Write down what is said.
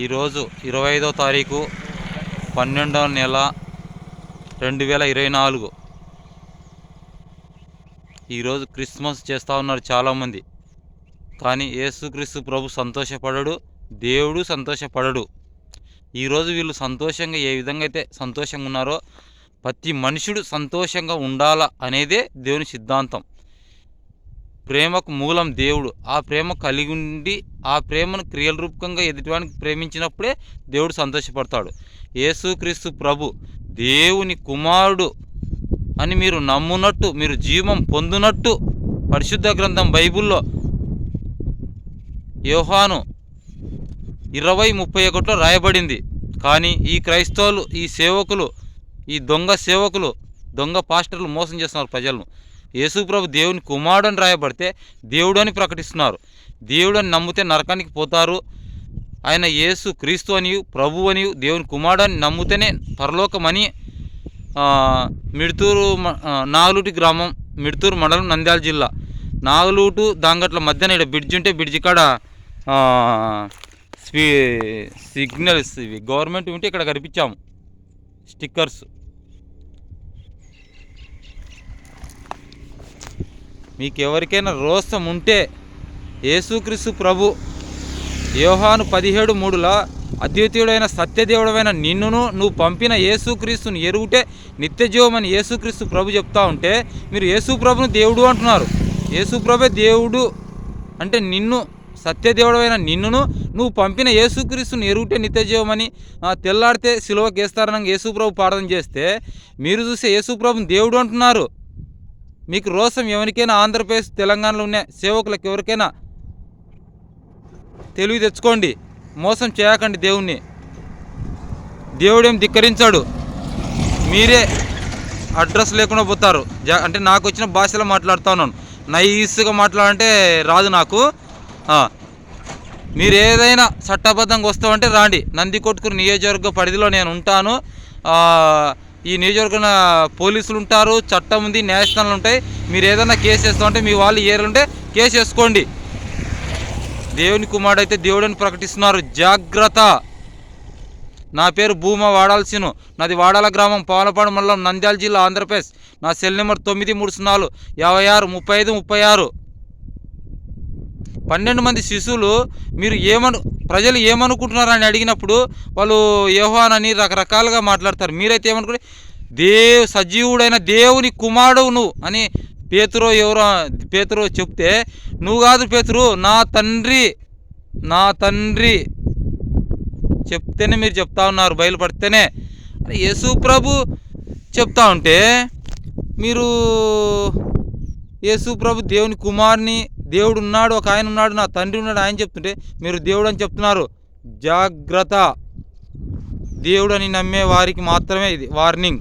ఈరోజు ఇరవై ఐదో తారీఖు పన్నెండవ నెల రెండు వేల ఇరవై నాలుగు. ఈరోజు క్రిస్మస్ చేస్తూ ఉన్నారు చాలామంది. కానీ యేసుక్రీస్తు ప్రభు సంతోషపడడు దేవుడు సంతోషపడడు. ఈరోజు వీళ్ళు సంతోషంగా ఏ విధంగా అయితే సంతోషంగా ఉన్నారో ప్రతి మనుషుడు సంతోషంగా ఉండాలా అనేదే దేవుని సిద్ధాంతం. ప్రేమకు మూలం దేవుడు. ఆ ప్రేమ కలిగి ఉండి ఆ ప్రేమను క్రియల రూపకంగా ఎదుటివానికి ప్రేమించినప్పుడే దేవుడు సంతోషపడతాడు. యేసుక్రీస్తు ప్రభు దేవుని కుమారుడు అని మీరు నమ్మునట్టు మీరు జీవం పొందునట్టు పరిశుద్ధ గ్రంథం బైబిల్లో యోహాను ఇరవై ముప్పై ఒకటిలో రాయబడింది. కానీ ఈ క్రైస్తవులు ఈ సేవకులు ఈ దొంగ సేవకులు దొంగ పాస్టర్లు మోసం చేస్తున్నారు ప్రజలను. యేసుప్రభు దేవుని కుమారుడు అని రాయబడితే దేవుడు అని ప్రకటిస్తున్నారు. దేవుడు అని నమ్మితే నరకానికి పోతారు. ఆయన యేసు క్రీస్తు అని ప్రభు అనియు దేవుని కుమారుడు అని నమ్మితేనే పరలోకమని మిడుతూరు నాగులూటి గ్రామం మిడుతూరు మండలం నంద్యాల జిల్లా. నాగులూటు దాంగట్ల మధ్యన ఇక్కడ బ్రిడ్జ్ ఉంటే బ్రిడ్జ్ కాడ స్పీ సిగ్నల్స్ ఇవి గవర్నమెంట్ ఉంటే ఇక్కడ కనిపించాము. స్టిక్కర్స్. మీకు ఎవరికైనా రోసం ఉంటే యేసుక్రీస్తు ప్రభు యోహాను పదిహేడు మూడులో అద్వితీయుడైన సత్యదేవుడమైన నిన్నును నువ్వు పంపిన యేసుక్రీస్తుని ఎరుగుటే నిత్యజీవమని యేసుక్రీస్తు ప్రభు చెప్తా ఉంటే మీరు యేసు ప్రభును దేవుడు అంటున్నారు. యేసు ప్రభే దేవుడు అంటే నిన్ను సత్యదేవుడమైన నిన్నును నువ్వు పంపిన యేసుక్రీస్తుని ఎరుగుటే నిత్యజీవమని తెల్లాడితే సిలువకి వేస్తారని యేసు ప్రభు ప్రార్థన చేస్తే మీరు చూసే యేసుప్రభుని దేవుడు అంటున్నారు. మీకు రోసం ఎవరికైనా ఆంధ్రప్రదేశ్ తెలంగాణలో ఉన్న సేవకులకు ఎవరికైనా తెలివి తెచ్చుకోండి. మోసం చేయకండి దేవుణ్ణి. దేవుడేం ధిక్కరించాడు. మీరే అడ్రస్ లేకుండా పోతారు. అంటే నాకు వచ్చిన భాషలో మాట్లాడుతా ఉన్నాను. నైస్గా మాట్లాడంటే రాదు నాకు. మీరు ఏదైనా చట్టబద్ధంగా వస్తామంటే రాండి. నంది కొట్టుకుని నియోజకవర్గ పరిధిలో నేను ఉంటాను. ఈ నియోజకవర్గం పోలీసులు ఉంటారు చట్టం ఉంది న్యాయస్థానాలు ఉంటాయి మీరు ఏదైనా కేసు వేస్తామంటే మీ వాళ్ళు ఏరుంటే కేసు వేసుకోండి. దేవుని కుమారుడు అయితే దేవుడని ప్రకటిస్తున్నారు. జాగ్రత్త. నా పేరు భూమా వాడాల్సిను. నాది వాడాల గ్రామం పవనపాడు మండలం నంద్యాల జిల్లా ఆంధ్రప్రదేశ్. నా సెల్ నెంబర్ తొమ్మిది మూడు సున్నాలు యాభై ఆరు ముప్పై ఐదు ముప్పై ఆరు. పన్నెండు మంది శిశువులు మీరు ఏమను ప్రజలు ఏమనుకుంటున్నారు అని అడిగినప్పుడు వాళ్ళు యోహాన్ రకరకాలుగా మాట్లాడతారు. మీరైతే ఏమనుకుంటే దేవు సజీవుడైన దేవుని కుమారుడు నువ్వు అని పేతురో ఎవరో పేతురో చెప్తే నువ్వు కాదు పేతురు నా తండ్రి నా తండ్రి చెప్తేనే మీరు చెప్తా ఉన్నారు బయలుపడితేనే. అరే యేసు ప్రభు చెప్తా ఉంటే మీరు యేసు ప్రభు దేవుని కుమారుని దేవుడు ఉన్నాడు ఒక ఆయన ఉన్నాడు నా తండ్రి ఉన్నాడు ఆయన చెప్తుంటే మీరు దేవుడు అని చెప్తున్నారు. జాగ్రత్త. దేవుడు అని నమ్మే వారికి మాత్రమే ఇది. వార్నింగ్